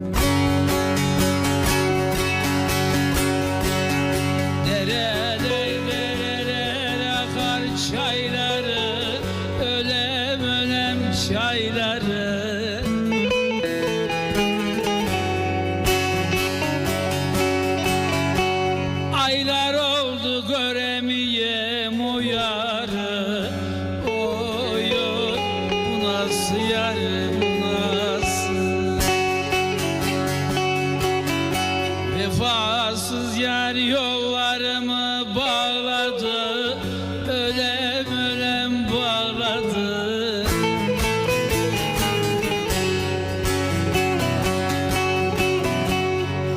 Derede derede akar çayları Ölem ölem çayları. Aylar oldu göremeyem o yarı bu nasıl yar yollarımı bağladı Ölem ölem bağladı.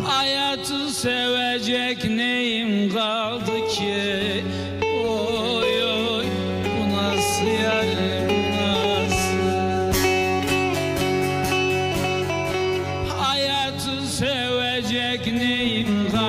Hayatı sevecek neyim kaldı ki? Oy oy bu nasıl yar bu nasıl? Hayatı sevecek neyim kaldı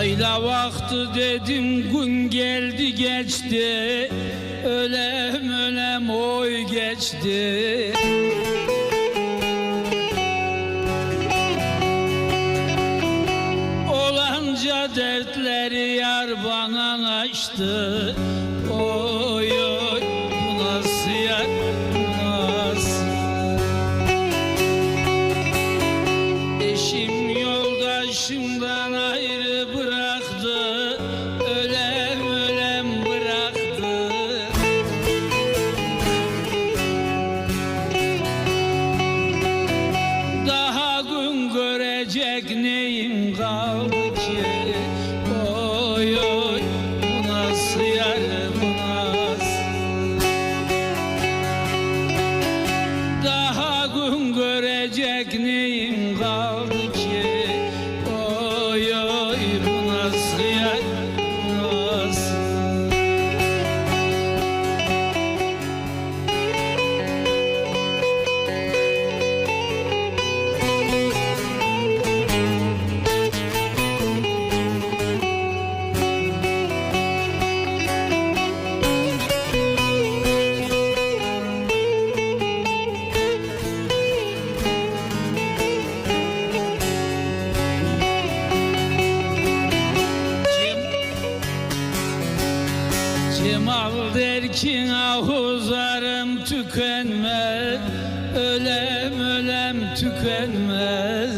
Yayla vakti dedim gün geldi geçti. Ölem ölem oy geçti. Olanca dertleri yar bana açtı Oy oy görecek neyim kaldı ki? Oy oy bu nasıl yar bu nasıl? Daha gün görecek neyim Cemal der ki ahuzarım tükenmez. Ölem ölem tükenmez.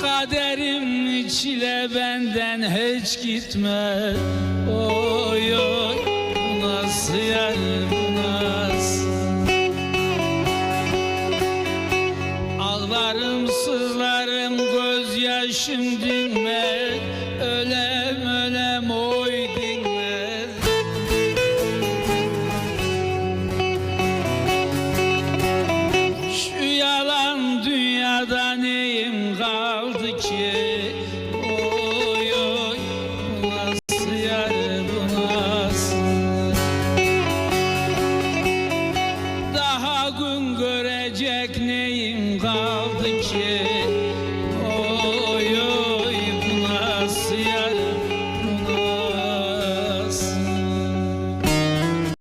Kaderim çile benden hiç gitmez. Oy oy nasıl yer gözyaşım dinmez